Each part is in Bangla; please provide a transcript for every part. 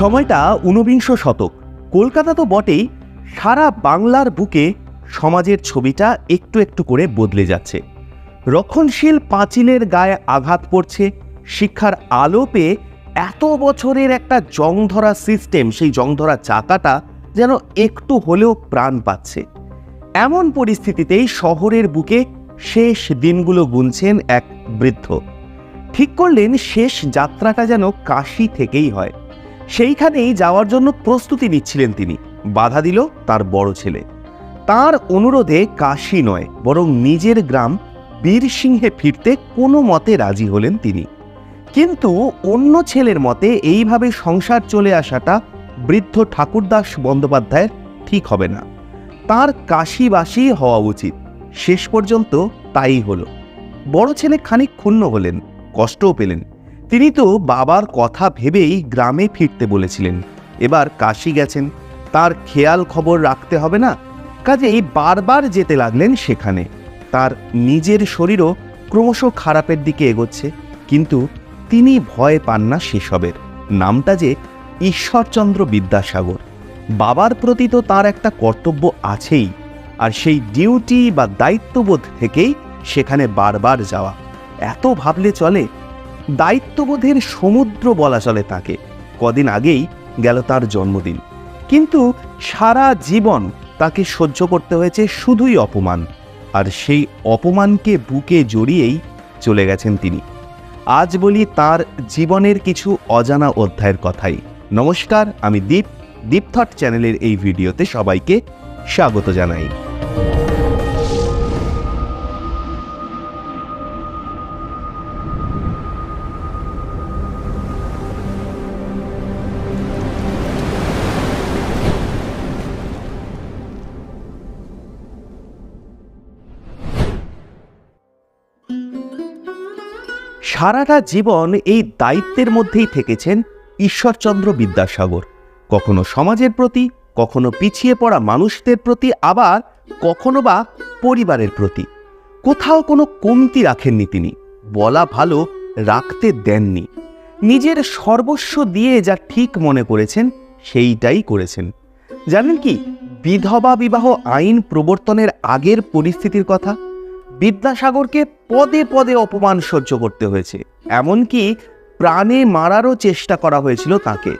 সময়টা ঊনবিংশ শতক। কলকাতা তো বটেই, সারা বাংলার বুকে সমাজের ছবিটা একটু একটু করে বদলে যাচ্ছে। রক্ষণশীল পাঁচিলের গায়ে আঘাত পড়ছে, শিক্ষার আলো পেয়ে এত বছরের একটা জংধরা সিস্টেম সেই জংধরা চাকাটা যেন একটু হলেও প্রাণ পাচ্ছে। এমন পরিস্থিতিতেই শহরের বুকে শেষ দিনগুলো গুনছেন এক বৃদ্ধ। ঠিক করলেন শেষ যাত্রাটা যেন কাশি থেকেই হয়। সেইখানেই যাওয়ার জন্য প্রস্তুতি নিচ্ছিলেন তিনি। বাধা দিল তার বড় ছেলে। তার অনুরোধে কাশি নয়, বরং নিজের গ্রাম বীরসিংহে ফিরতে কোনো মতে রাজি হলেন তিনি। কিন্তু অন্য ছেলের মতে এইভাবে সংসার চলে আসাটা বৃদ্ধ ঠাকুরদাস বন্দ্যোপাধ্যায়ের ঠিক হবে না। তার কাশিবাসী হওয়া উচিত। শেষ পর্যন্ত তাই হলো। বড় ছেলে খানিক ক্ষুণ্ণ হলেন, কষ্টও পেলেন। তিনি তো বাবার কথা ভেবেই গ্রামে ফিরতে বলেছিলেন। এবার কাশি গেছেন। তার খেয়াল খবর রাখতে হবে না। কাজেই বারবার যেতে লাগলেন সেখানে। তার নিজের শরীরও ক্রমশ খারাপের দিকে এগোচ্ছে। কিন্তু তিনি ভয় পান না সেসবের। নামটা যে ঈশ্বরচন্দ্র বিদ্যাসাগর। বাবার প্রতি তো তার একটা কর্তব্য আছেই। আর সেই ডিউটি বা দায়িত্ববোধ থেকেই সেখানে বারবার যাওয়া। এত ভাবলে চলে দায়িত্ববোধের সমুদ্র বলা চলে তাকে। কদিন আগেই গেল তার জন্মদিন। কিন্তু সারা জীবন তাকে সহ্য করতে হয়েছে শুধুই অপমান। আর সেই অপমানকে বুকে জড়িয়েই চলে গেছেন তিনি। আজ বলি তার জীবনের কিছু অজানা অধ্যায়ের কথাই। নমস্কার, আমি দীপ। দীপথট চ্যানেলের এই ভিডিওতে সবাইকে স্বাগত জানাই। সারাটা জীবন এই দায়িত্বের মধ্যেই থেকেছেন ঈশ্বরচন্দ্র বিদ্যাসাগর। কখনো সমাজের প্রতি, কখনো পিছিয়ে পড়া মানুষদের প্রতি, আবার কখনো বা পরিবারের প্রতি। কোথাও কোনো কমতি রাখেননি তিনি। বলা ভালো, রাখতে দেননি। নিজের সর্বস্ব দিয়ে যা ঠিক মনে করেছেন, সেইটাই করেছেন। জানেন কি, বিধবা বিবাহ আইন প্রবর্তনের আগের পরিস্থিতির কথা? বিদ্যাসাগরকে পদে পদে অপমান সহ্য করতে হয়েছে। এমনকি প্রাণে মারারও চেষ্টা করা হয়েছিল তাকে।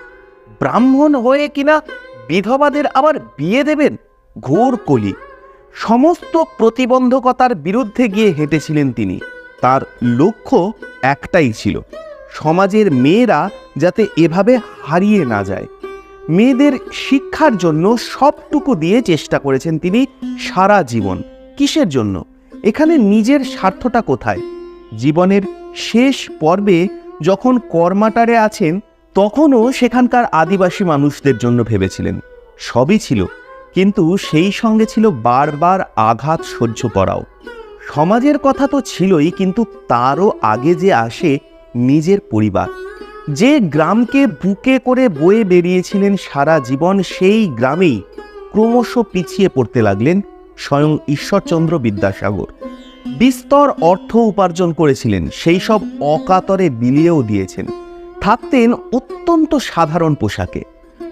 ব্রাহ্মণ হয়ে কিনা বিধবাদের আবার বিয়ে দেবেন? ঘোর কলি। সমস্ত প্রতিবন্ধকতার বিরুদ্ধে গিয়ে হেঁটেছিলেন তিনি। তার লক্ষ্য একটাই ছিল, সমাজের মেয়েরা যাতে এভাবে হারিয়ে না যায়। মেয়েদের শিক্ষার জন্য সবটুকু দিয়ে চেষ্টা করেছেন তিনি সারা জীবন। কিসের জন্য? এখানে নিজের স্বার্থটা কোথায়? জীবনের শেষ পর্বে যখন কর্মাটারে আছেন, তখনও সেখানকার আদিবাসী মানুষদের জন্য ভেবেছিলেন। সবই ছিল, কিন্তু সেই সঙ্গে ছিল বারবার আঘাত সহ্য করাও। সমাজের কথা তো ছিলই, কিন্তু তারও আগে যে আসে নিজের পরিবার। যে গ্রামকে বুকে করে বয়ে বেরিয়েছিলেন সারা জীবন, সেই গ্রামেই ক্রমশ পিছিয়ে পড়তে লাগলেন স্বয়ং ঈশ্বরচন্দ্র বিদ্যাসাগর। বিস্তর অর্থ উপার্জন করেছিলেন, সেই সব অকাতরে বিলিয়েও দিয়েছেন। থাকতেন অত্যন্ত সাধারণ পোশাকে।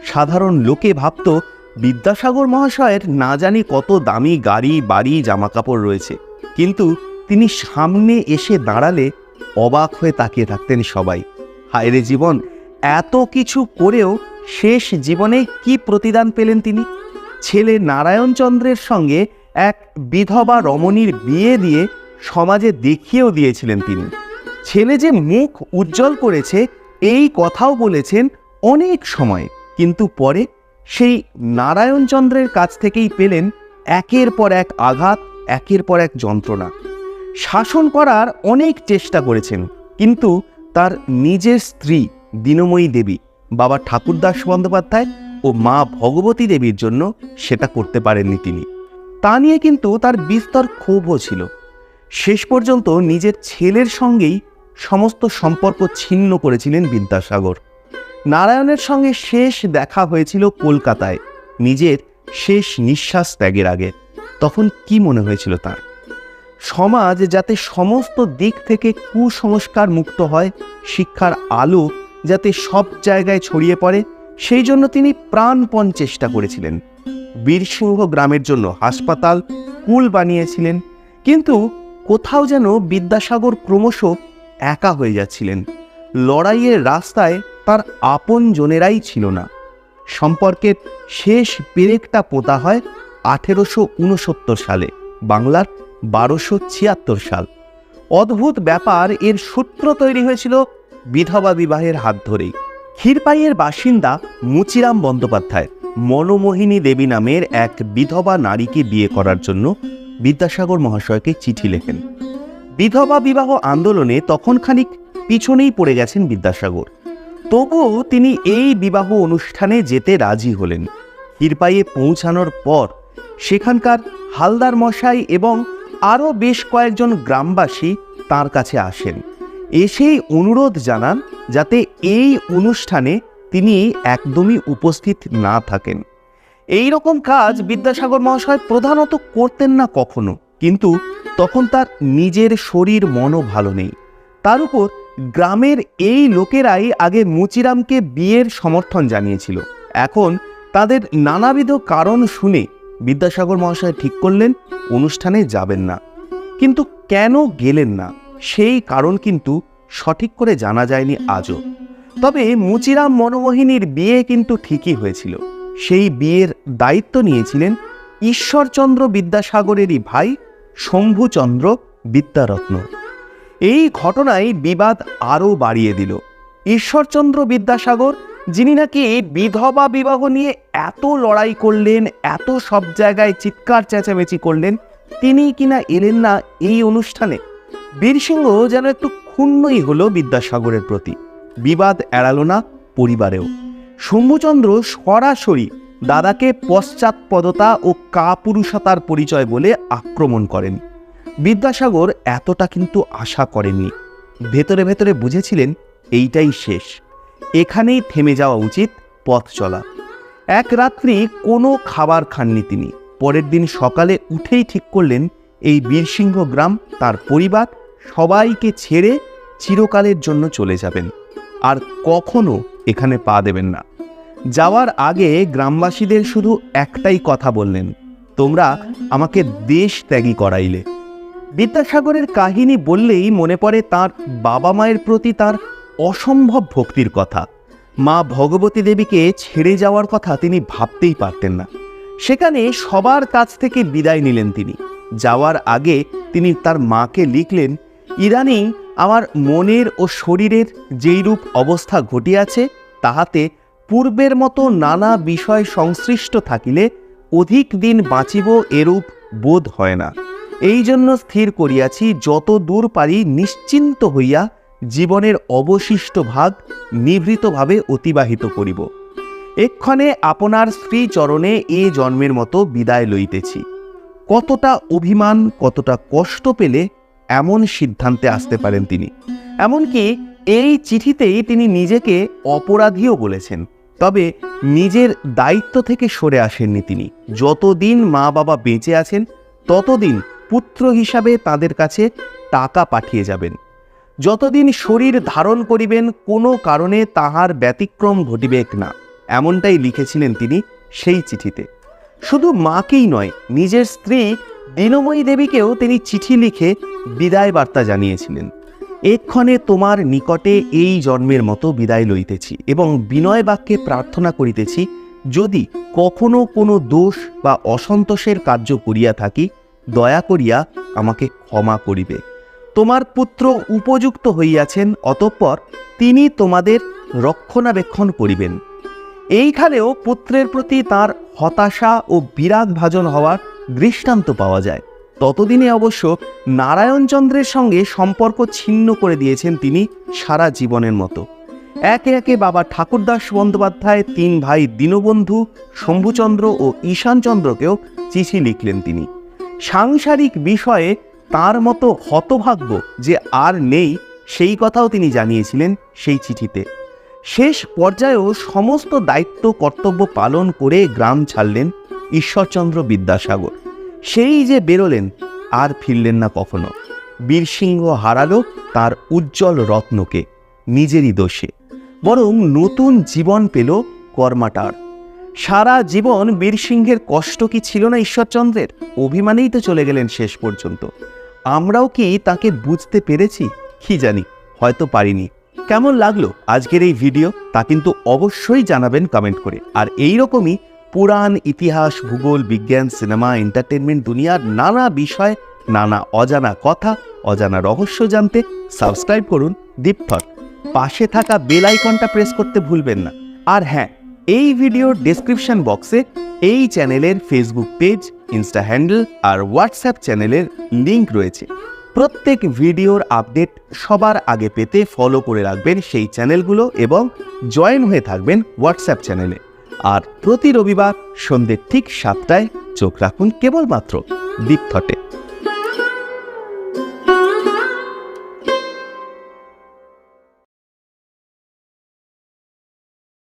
সাধারণ লোকে ভাবত, বিদ্যাসাগর মহাশয়ের না জানি কত দামি গাড়ি, বাড়ি, জামাকাপড় রয়েছে। কিন্তু তিনি সামনে এসে দাঁড়ালে অবাক হয়ে তাকিয়ে থাকতেন সবাই। হায়রে জীবন, এত কিছু করেও শেষ জীবনে কি প্রতিদান পেলেন তিনি? ছেলে নারায়ণচন্দ্রের সঙ্গে এক বিধবা রমণীর বিয়ে দিয়ে সমাজে দেখিয়েও দিয়েছিলেন তিনি। ছেলে যে মুখ উজ্জ্বল করেছে, এই কথাও বলেছেন অনেক সময়, কিন্তু পরে সেই নারায়ণচন্দ্রের কাছ থেকেই পেলেন একের পর এক আঘাত, একের পর এক যন্ত্রণা। শাসন করার অনেক চেষ্টা করেছেন, কিন্তু তার নিজের স্ত্রী দীনময়ী দেবী, বাবা ঠাকুরদাস বন্দ্যোপাধ্যায় ও মা ভগবতী দেবীর জন্য সেটা করতে পারেননি তিনি। তা নিয়ে কিন্তু তার বিস্তর ক্ষোভও ছিল। শেষ পর্যন্ত নিজের ছেলের সঙ্গেই সমস্ত সম্পর্ক ছিন্ন করেছিলেন বিদ্যাসাগর। নারায়ণের সঙ্গে শেষ দেখা হয়েছিল কলকাতায়, নিজের শেষ নিঃশ্বাস ত্যাগের আগে। তখন কি মনে হয়েছিল তার? সমাজ যাতে সমস্ত দিক থেকে কুসংস্কার মুক্ত হয়, শিক্ষার আলো যাতে সব জায়গায় ছড়িয়ে পড়ে, সেই জন্য তিনি প্রাণপণ চেষ্টা করেছিলেন। বীরসিংহ গ্রামের জন্য হাসপাতাল স্কুল বানিয়েছিলেন, কিন্তু কোথাও যেন বিদ্যাসাগর ক্রমশ একা হয়ে যাচ্ছিলেন। লড়াইয়ের রাস্তায় তার আপন জনেরাই ছিল না। সম্পর্কের শেষ পেরেকটা পোতা হয় আঠেরোশো উনসত্তর সালে, বাংলার বারোশো ছিয়াত্তর সাল। অদ্ভুত ব্যাপার, এর সূত্র তৈরি হয়েছিল বিধবা বিবাহের হাত ধরেই। ক্ষীরপাইয়ের বাসিন্দা মুচিরাম বন্দ্যোপাধ্যায়। মনোমোহিনী দেবী নামের এক বিধবা নারীকে বিয়ে করার জন্য বিদ্যাসাগর মহাশয়কে চিঠি লেখেন। বিধবা বিবাহ আন্দোলনে তখন খানিক পিছনেই পড়ে গেছেন বিদ্যাসাগর। তবুও তিনি এই বিবাহ অনুষ্ঠানে যেতে রাজি হলেন। ক্ষীরপাইয়ে পৌঁছানোর পর সেখানকার হালদার মশাই এবং আরও বেশ কয়েকজন গ্রামবাসী তার কাছে আসেন। এসেই অনুরোধ জানান যাতে এই অনুষ্ঠানে তিনি একদমই উপস্থিত না থাকেন। এই রকম কাজ বিদ্যাসাগর মহাশয় প্রধানত করতেন না কখনো, কিন্তু তখন তার নিজের শরীর মনও ভালো নেই। তার উপর গ্রামের এই লোকেরাই আগে মুচিরামকে বিয়ের সমর্থন জানিয়েছিল। এখন তাদের নানাবিধ কারণ শুনে বিদ্যাসাগর মহাশয় ঠিক করলেন, অনুষ্ঠানে যাবেন না। কিন্তু কেন গেলেন না? সেই কারণ কিন্তু সঠিক করে জানা যায়নি আজও। তবে মুচিরাম মনোমোহিনীর বিয়ে কিন্তু ঠিকই হয়েছিল। সেই বিয়ের দায়িত্ব নিয়েছিলেন ঈশ্বরচন্দ্র বিদ্যাসাগরেরই ভাই শম্ভুচন্দ্র বিদ্যারত্ন। এই ঘটনায় বিবাদ আরও বাড়িয়ে দিল। ঈশ্বরচন্দ্র বিদ্যাসাগর, যিনি নাকি বিধবা বিবাহ নিয়ে এত লড়াই করলেন, এত সব জায়গায় চিৎকার চেঁচামেচি করলেন, তিনি কিনা এলেন না এই অনুষ্ঠানে? বীরসিংহ যেন একটু ক্ষুণ্ণই হলো বিদ্যাসাগরের প্রতি। বিবাদ এড়ালো না পরিবারেও। শম্ভুচন্দ্র সরাসরি দাদাকে পশ্চাৎপদতা ও কাপুরুষতার পরিচয় বলে আক্রমণ করেন। বিদ্যাসাগর এতটা কিন্তু আশা করেননি। ভেতরে ভেতরে বুঝেছিলেন এইটাই শেষ। এখানেই থেমে যাওয়া উচিত পথ চলা। এক রাত্রি কোনো খাবার খাননি তিনি। পরের দিন সকালে উঠেই ঠিক করলেন এই বীরসিংহ গ্রাম তার পরিবার সবাইকে ছেড়ে চিরকালের জন্য চলে যাবেন। আর কখনো এখানে পা দেবেন না। যাওয়ার আগে গ্রামবাসীদের শুধু একটাই কথা বললেন, তোমরা আমাকে দেশ ত্যাগী করাইলে। বিদ্যাসাগরের কাহিনী বললেই মনে পড়ে তার বাবা মায়ের প্রতি তার অসম্ভব ভক্তির কথা। মা ভগবতী দেবীকে ছেড়ে যাওয়ার কথা তিনি ভাবতেই পারতেন না। সেখানে সবার কাছ থেকে বিদায় নিলেন তিনি। যাওয়ার আগে তিনি তার মাকে লিখলেন, ইদানিং আমার মনের ও শরীরের যেইরূপ অবস্থা ঘটিয়াছে, তাহাতে পূর্বের মতো নানা বিষয় সংশ্লিষ্ট থাকিলে অধিক দিন বাঁচিব এরূপ বোধ হয় না। এই জন্য স্থির করিয়াছি, যত দূর পারি নিশ্চিন্ত হইয়া জীবনের অবশিষ্ট ভাগ নিভৃতভাবে অতিবাহিত করিব। এক্ষণে আপনার স্ত্রী চরণে এ জন্মের মতো বিদায় লইতেছি। কতটা অভিমান, কতটা কষ্ট পেলে এমন সিদ্ধান্তে আসতে পারেন তিনি। এমনকি এই চিঠিতেই তিনি নিজেকে অপরাধীও বলেছেন। তবে নিজের দায়িত্ব থেকে সরে আসেননি তিনি। যতদিন মা বাবা বেঁচে আছেন, ততদিন পুত্র হিসাবে তাদের কাছে টাকা পাঠিয়ে যাবেন। যতদিন শরীর ধারণ করিবেন, কোনো কারণে তাহার ব্যতিক্রম ঘটিবেক না। এমনটাই লিখেছিলেন তিনি সেই চিঠিতে। শুধু মাকেই নয়, নিজের স্ত্রী দীনময়ী দেবীকেও তিনি চিঠি লিখে বিদায় বার্তা জানিয়েছিলেন, এক্ষণে তোমার নিকটে এই জন্মের মতো বিদায় লইতেছি এবং বিনয় বাক্যে প্রার্থনা করিতেছি, যদি কখনো কোনো দোষ বা অসন্তোষের কার্য করিয়া থাকি, দয়া করিয়া আমাকে ক্ষমা করিবে। তোমার পুত্র উপযুক্ত হইয়াছেন, অতঃপর তিনি তোমাদের রক্ষণাবেক্ষণ করিবেন। এইখানেও পুত্রের প্রতি তার হতাশা ও বিরাগ ভাজন হওয়ার দৃষ্টান্ত পাওয়া যায়। ততদিনে অবশ্য নারায়ণচন্দ্রের সঙ্গে সম্পর্ক ছিন্ন করে দিয়েছেন তিনি সারা জীবনের মতো। একে একে বাবা ঠাকুরদাস বন্দ্যোপাধ্যায়, তিন ভাই দীনবন্ধু, শম্ভুচন্দ্র ও ঈশানচন্দ্রকেও চিঠি লিখলেন তিনি। সাংসারিক বিষয়ে তার মতো হতভাগ্য যে আর নেই, সেই কথাও তিনি জানিয়েছিলেন সেই চিঠিতে। শেষ পর্যায়েও সমস্ত দায়িত্ব কর্তব্য পালন করে গ্রাম ছাড়লেন ঈশ্বরচন্দ্র বিদ্যাসাগর। সেই যে বেরোলেন, আর ফিরলেন না কখনো। বীরসিংহ হারালো তার উজ্জ্বল রত্নকে, নিজেরই দোষে। বরং নতুন জীবন পেল কর্মাটার। সারা জীবন বীর সিংহের কষ্ট কি ছিল না ঈশ্বরচন্দ্রের? অভিমানেই তো চলে গেলেন শেষ পর্যন্ত। আমরাও কি তাকে বুঝতে পেরেছি? কি জানি, হয়তো পারিনি। কেমন লাগল আজকের এই ভিডিও? তা কিন্তু অবশ্যই জানাবেন কমেন্ট করে। আর এই রকমই পুরাণ, ইতিহাস, ভূগোল, বিজ্ঞান, সিনেমা এন্টারটেনমেন্ট দুনিয়ার নানা বিষয়, নানা অজানা কথা, অজানা রহস্য জানতে সাবস্ক্রাইব করুন দীপথক পাশে থাকা বেল আইকনটা প্রেস করতে ভুলবেন না। আর হ্যাঁ এই ভিডিওর ডেসক্রিপশন বক্সে এই চ্যানেলের ফেসবুক পেজ ইনস্টা হ্যান্ডেল আর হোয়াটসঅ্যাপ চ্যানেলের লিংক রয়েছে। প্রত্যেক ভিডিওর আপডেট সবার আগে পেতে ফলো করে রাখবেন সেই চ্যানেলগুলো এবং জয়েন হয়ে থাকবেন হোয়াটসঅ্যাপ চ্যানেলে। আর প্রতি রবিবার সন্ধ্যে ঠিক সাতটায় চোখ রাখুন কেবলমাত্র দীপথটে।